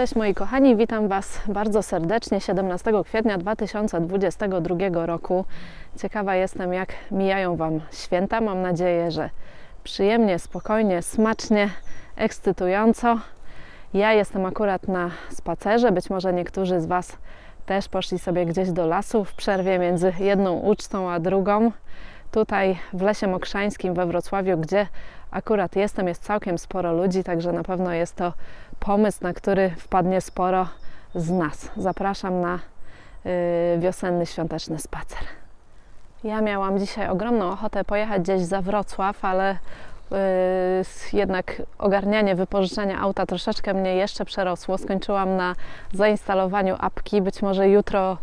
Cześć moi kochani, witam Was bardzo serdecznie 17 kwietnia 2022 roku. Ciekawa jestem, jak mijają Wam święta. Mam nadzieję, że przyjemnie, spokojnie, smacznie, ekscytująco. Ja jestem akurat na spacerze, być może niektórzy z Was też poszli sobie gdzieś do lasu w przerwie między jedną ucztą a drugą. Tutaj w Lesie Mokrzańskim we Wrocławiu, gdzie akurat jestem, jest całkiem sporo ludzi, także na pewno jest to pomysł, na który wpadnie sporo z nas. Zapraszam na y, wiosenny świąteczny spacer. Ja miałam dzisiaj ogromną ochotę pojechać gdzieś za Wrocław, ale jednak ogarnianie wypożyczenia auta troszeczkę mnie jeszcze przerosło. Skończyłam na zainstalowaniu apki. Być może jutro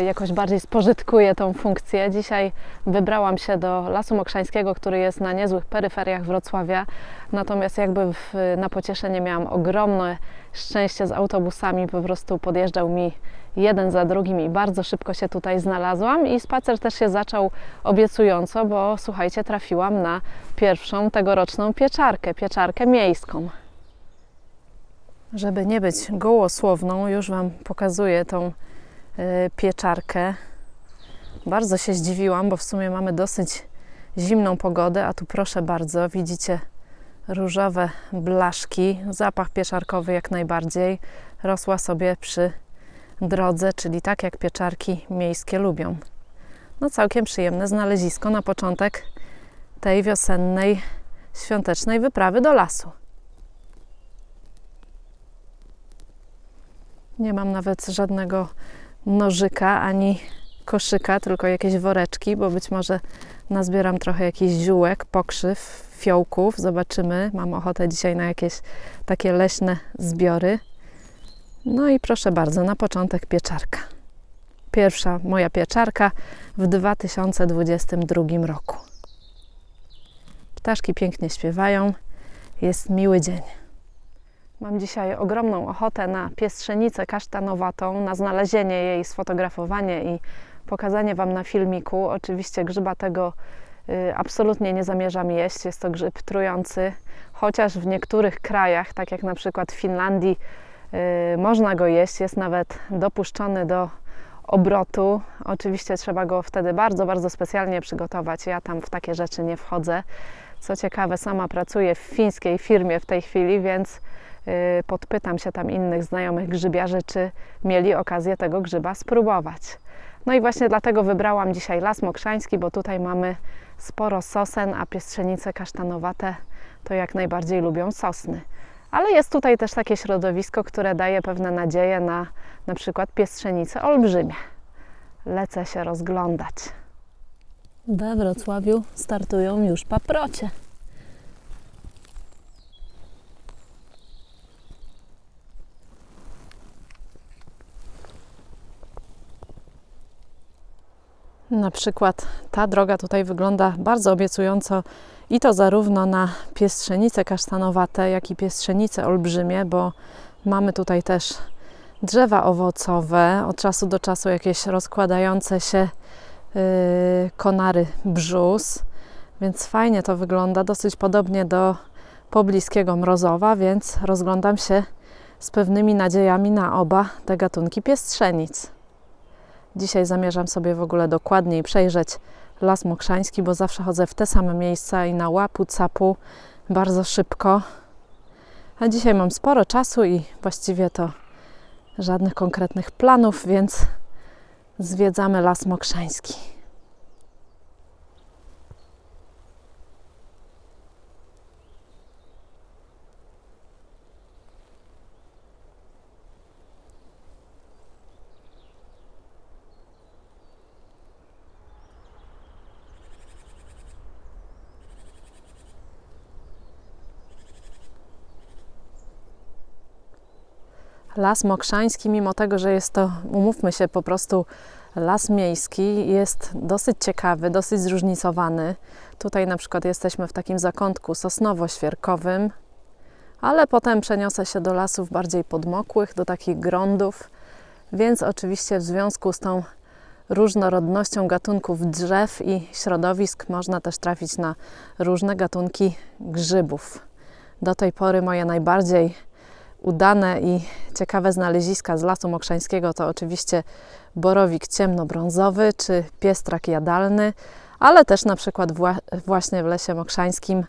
y, jakoś bardziej spożytkuję tą funkcję. Dzisiaj wybrałam się do Lasu Mokrzańskiego, który jest na niezłych peryferiach Wrocławia. Natomiast jakby w, na pocieszenie miałam ogromne szczęście z autobusami. Po prostu podjeżdżał mi jeden za drugim i bardzo szybko się tutaj znalazłam i spacer też się zaczął obiecująco, bo słuchajcie, trafiłam na pierwszą tegoroczną pieczarkę, pieczarkę miejską. Żeby nie być gołosłowną, już Wam pokazuję tą y, pieczarkę. Bardzo się zdziwiłam, bo w sumie mamy dosyć zimną pogodę, a tu proszę bardzo, widzicie różowe blaszki, zapach pieczarkowy jak najbardziej. Rosła sobie przy drodze, czyli tak jak pieczarki miejskie lubią. No całkiem przyjemne znalezisko na początek tej wiosennej, świątecznej wyprawy do lasu. Nie mam nawet żadnego nożyka ani koszyka, tylko jakieś woreczki, bo być może nazbieram trochę jakichś ziółek, pokrzyw, fiołków. Zobaczymy. Mam ochotę dzisiaj na jakieś takie leśne zbiory. No i proszę bardzo, na początek pieczarka. Pierwsza moja pieczarka w 2022 roku. Ptaszki pięknie śpiewają, jest miły dzień. Mam dzisiaj ogromną ochotę na piestrzenicę kasztanowatą, na znalezienie jej, sfotografowanie i pokazanie Wam na filmiku. Oczywiście grzyba tego y, absolutnie nie zamierzam jeść. Jest to grzyb trujący, chociaż w niektórych krajach, tak jak na przykład w Finlandii, y, można go jeść, jest nawet dopuszczony do obrotu. Oczywiście trzeba go wtedy bardzo, bardzo specjalnie przygotować. Ja tam w takie rzeczy nie wchodzę. Co ciekawe, sama pracuję w fińskiej firmie w tej chwili, więc y, podpytam się tam innych znajomych grzybiarzy, czy mieli okazję tego grzyba spróbować. No i właśnie dlatego wybrałam dzisiaj Las Mokrzański, bo tutaj mamy sporo sosen, a piestrzenice kasztanowate to jak najbardziej lubią sosny. Ale jest tutaj też takie środowisko, które daje pewne nadzieje na na przykład piestrzenice olbrzymie. Lecę się rozglądać. We Wrocławiu startują już paprocie. Na przykład ta droga tutaj wygląda bardzo obiecująco i to zarówno na piestrzenice kasztanowate, jak i piestrzenice olbrzymie, bo mamy tutaj też drzewa owocowe, od czasu do czasu jakieś rozkładające się yy, konary brzus, więc fajnie to wygląda, dosyć podobnie do pobliskiego mrozowa, więc rozglądam się z pewnymi nadziejami na oba te gatunki piestrzenic. Dzisiaj zamierzam sobie w ogóle dokładniej przejrzeć Las Mokrzański, bo zawsze chodzę w te same miejsca i na łapu, capu bardzo szybko. A dzisiaj mam sporo czasu i właściwie to żadnych konkretnych planów, więc zwiedzamy Las Mokrzański. Las Mokrzański, mimo tego, że jest to, umówmy się, po prostu las miejski, jest dosyć ciekawy, dosyć zróżnicowany. Tutaj na przykład jesteśmy w takim zakątku sosnowo-świerkowym, ale potem przeniosę się do lasów bardziej podmokłych, do takich grądów, więc oczywiście w związku z tą różnorodnością gatunków drzew i środowisk można też trafić na różne gatunki grzybów. Do tej pory moje najbardziej udane i ciekawe znaleziska z Lasu Mokrzańskiego to oczywiście borowik ciemnobrązowy czy piestrak jadalny, ale też na przykład wła- właśnie w Lesie Mokrzańskim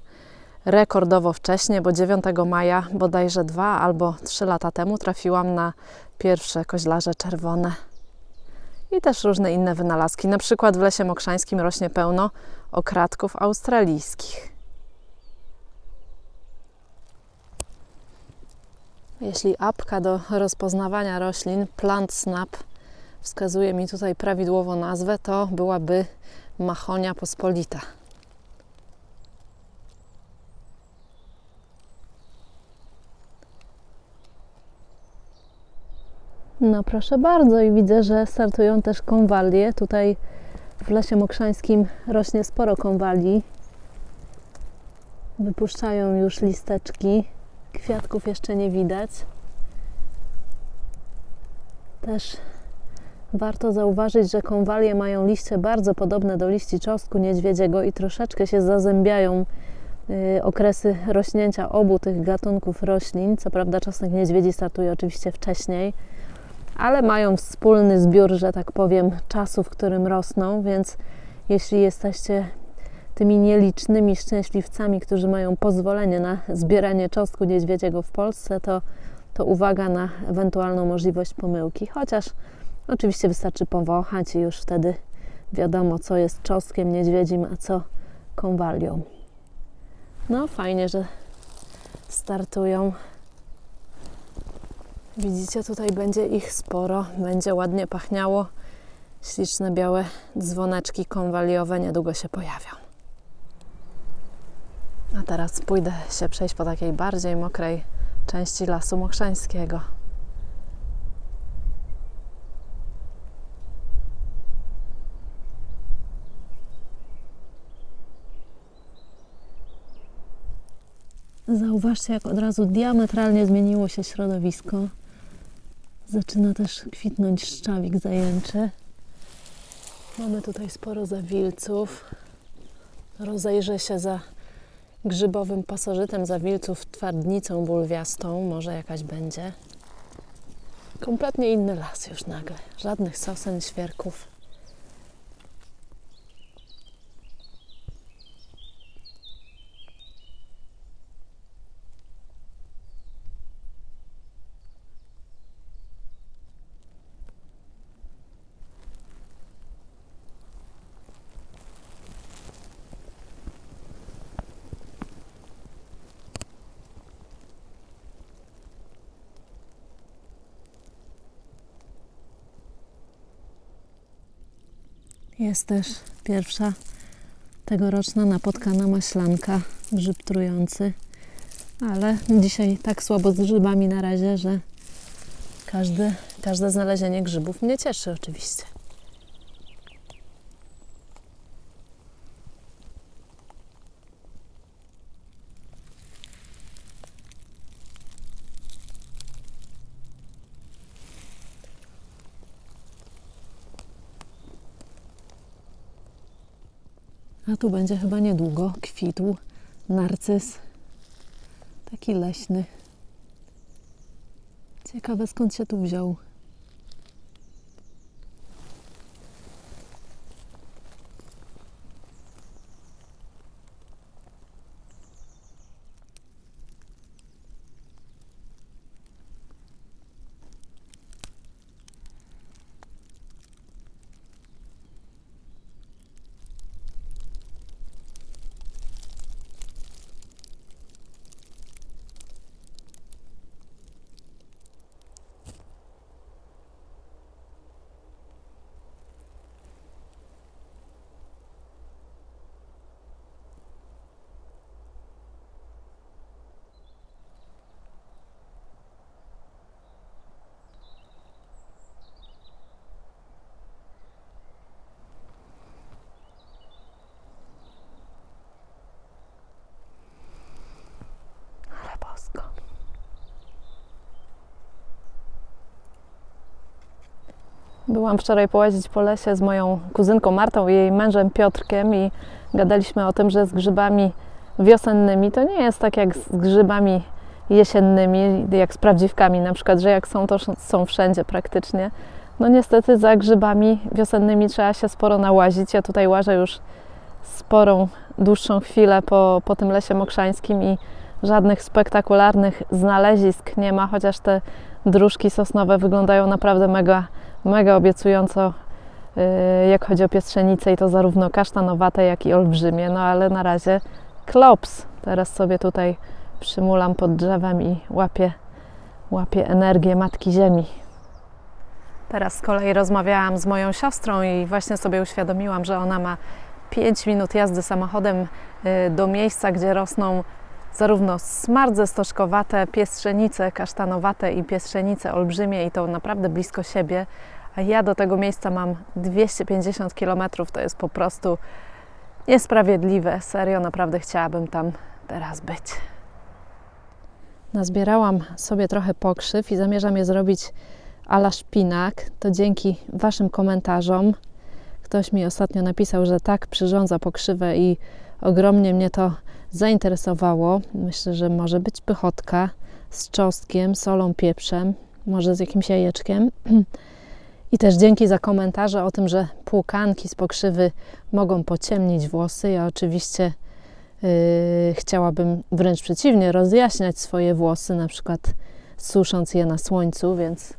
rekordowo wcześnie, bo 9 maja, bodajże dwa albo trzy lata temu, trafiłam na pierwsze koźlarze czerwone. I też różne inne wynalazki. Na przykład w Lesie Mokrzańskim rośnie pełno okradków australijskich. Jeśli apka do rozpoznawania roślin Plant Snap wskazuje mi tutaj prawidłowo nazwę, to byłaby Machonia pospolita. No proszę bardzo i widzę, że startują też konwalie. Tutaj w Lesie Mokrzańskim rośnie sporo konwali. Wypuszczają już listeczki. Kwiatków jeszcze nie widać. Też warto zauważyć, że konwalie mają liście bardzo podobne do liści czosnku niedźwiedziego i troszeczkę się zazębiają y, okresy rośnięcia obu tych gatunków roślin. Co prawda czosnek niedźwiedzi startuje oczywiście wcześniej, ale mają wspólny zbiór, że tak powiem, czasu, w którym rosną, więc jeśli jesteście tymi nielicznymi szczęśliwcami, którzy mają pozwolenie na zbieranie czosnku niedźwiedziego w Polsce, to, to uwaga na ewentualną możliwość pomyłki. Chociaż oczywiście wystarczy powąchać i już wtedy wiadomo, co jest czosnkiem niedźwiedzim, a co konwalią. No fajnie, że startują. Widzicie, tutaj będzie ich sporo, będzie ładnie pachniało. Śliczne białe dzwoneczki konwaliowe niedługo się pojawią. A teraz pójdę się przejść po takiej bardziej mokrej części Lasu Mokrzańskiego. Zauważcie, jak od razu diametralnie zmieniło się środowisko. Zaczyna też kwitnąć szczawik zajęczy. Mamy tutaj sporo zawilców. Rozejrzę się za grzybowym pasożytem zawilców, twardnicą bulwiastą. Może jakaś będzie. Kompletnie inny las już nagle. Żadnych sosen, świerków. Jest też pierwsza tegoroczna napotkana maślanka, grzyb trujący. Ale dzisiaj tak słabo z grzybami na razie, że każdy, każde znalezienie grzybów mnie cieszy oczywiście. A tu będzie chyba niedługo kwitł narcyz. Taki leśny. Ciekawe skąd się tu wziął. Byłam wczoraj połazić po lesie z moją kuzynką Martą i jej mężem Piotrkiem i gadaliśmy o tym, że z grzybami wiosennymi to nie jest tak jak z grzybami jesiennymi, jak z prawdziwkami na przykład, że jak są, to są wszędzie praktycznie. No niestety za grzybami wiosennymi trzeba się sporo nałazić. Ja tutaj łażę już sporą, dłuższą chwilę po, po tym lesie mokrzańskim i żadnych spektakularnych znalezisk nie ma, chociaż te dróżki sosnowe wyglądają naprawdę mega, mega obiecująco, yy, jak chodzi o piestrzenice i to zarówno kasztanowate, jak i olbrzymie. No ale na razie klops. Teraz sobie tutaj przymulam pod drzewem i łapię, łapię energię Matki Ziemi. Teraz z kolei rozmawiałam z moją siostrą i właśnie sobie uświadomiłam, że ona ma 5 minut jazdy samochodem y, do miejsca, gdzie rosną zarówno smardze stożkowate, piestrzenice kasztanowate i piestrzenice olbrzymie i to naprawdę blisko siebie, a ja do tego miejsca mam 250 km. To jest po prostu niesprawiedliwe. Serio, naprawdę chciałabym tam teraz być. Nazbierałam sobie trochę pokrzyw i zamierzam je zrobić ala szpinak. To dzięki Waszym komentarzom. Ktoś mi ostatnio napisał, że tak przyrządza pokrzywę i ogromnie mnie to zainteresowało. Myślę, że może być pychotka z czosnkiem, solą, pieprzem, może z jakimś jajeczkiem. I też dzięki za komentarze o tym, że płukanki z pokrzywy mogą pociemnić włosy. Ja oczywiście yy, chciałabym wręcz przeciwnie rozjaśniać swoje włosy, na przykład susząc je na słońcu, więc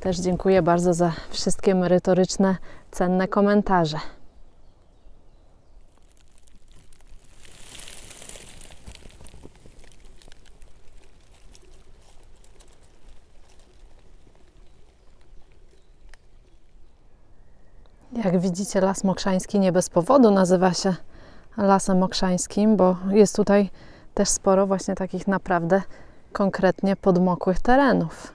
też dziękuję bardzo za wszystkie merytoryczne, cenne komentarze. Jak widzicie, Las Mokrzański nie bez powodu nazywa się Lasem Mokrzańskim, bo jest tutaj też sporo właśnie takich naprawdę konkretnie podmokłych terenów.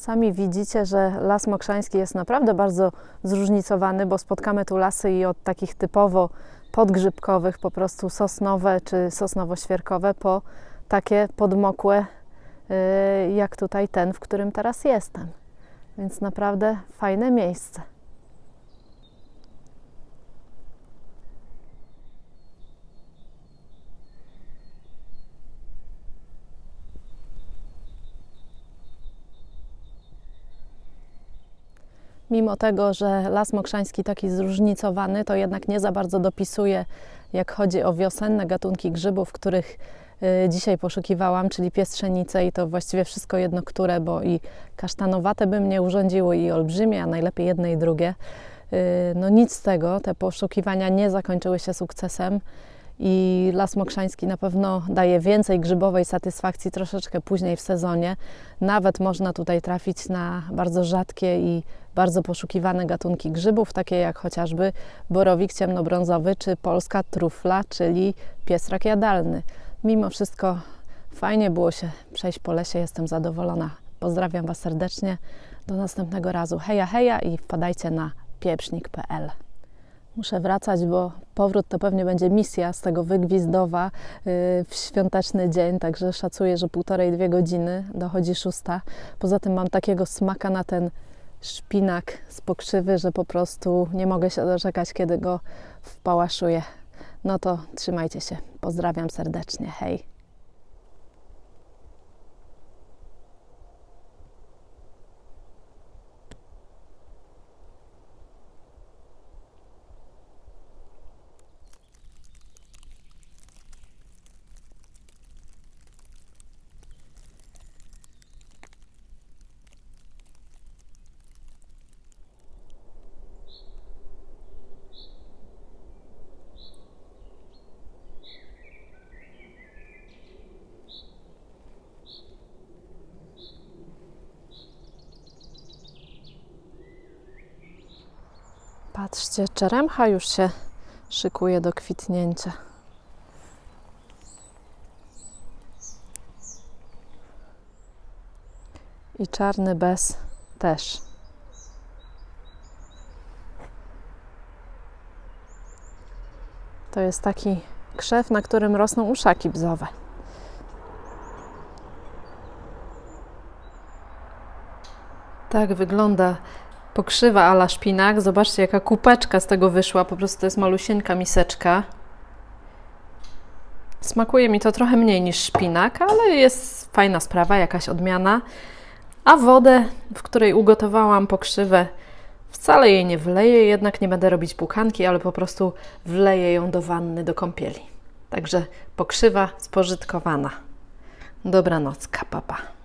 Sami widzicie, że las mokrzański jest naprawdę bardzo zróżnicowany, bo spotkamy tu lasy i od takich typowo podgrzybkowych, po prostu sosnowe czy sosnowo-świerkowe, po takie podmokłe, y, jak tutaj ten, w którym teraz jestem. Więc naprawdę fajne miejsce. Mimo tego, że las mokrzański taki zróżnicowany, to jednak nie za bardzo dopisuje, jak chodzi o wiosenne gatunki grzybów, których y, dzisiaj poszukiwałam, czyli piestrzenice i to właściwie wszystko jedno które, bo i kasztanowate by mnie urządziło i olbrzymie, a najlepiej jedne i drugie. Y, no nic z tego, te poszukiwania nie zakończyły się sukcesem i Las Mokrzański na pewno daje więcej grzybowej satysfakcji troszeczkę później w sezonie. Nawet można tutaj trafić na bardzo rzadkie i bardzo poszukiwane gatunki grzybów, takie jak chociażby borowik ciemnobrązowy czy polska trufla, czyli piesrak jadalny. Mimo wszystko fajnie było się przejść po lesie, jestem zadowolona. Pozdrawiam Was serdecznie. Do następnego razu. Heja, heja i wpadajcie na pieprznik.pl. Muszę wracać, bo powrót to pewnie będzie misja z tego wygwizdowa y, w świąteczny dzień, także szacuję, że półtorej, dwie godziny dochodzi szósta. Poza tym mam takiego smaka na ten szpinak z pokrzywy, że po prostu nie mogę się doczekać, kiedy go wpałaszuję. No to trzymajcie się. Pozdrawiam serdecznie. Hej. Patrzcie, czeremcha już się szykuje do kwitnięcia. I czarny bez też. To jest taki krzew, na którym rosną uszaki bzowe. Tak wygląda pokrzywa ala szpinak. Zobaczcie, jaka kupeczka z tego wyszła. Po prostu to jest malusieńka miseczka. Smakuje mi to trochę mniej niż szpinak, ale jest fajna sprawa, jakaś odmiana. A wodę, w której ugotowałam pokrzywę, wcale jej nie wleję, jednak nie będę robić pukanki, ale po prostu wleję ją do wanny, do kąpieli. Także pokrzywa spożytkowana. Dobranocka, papa.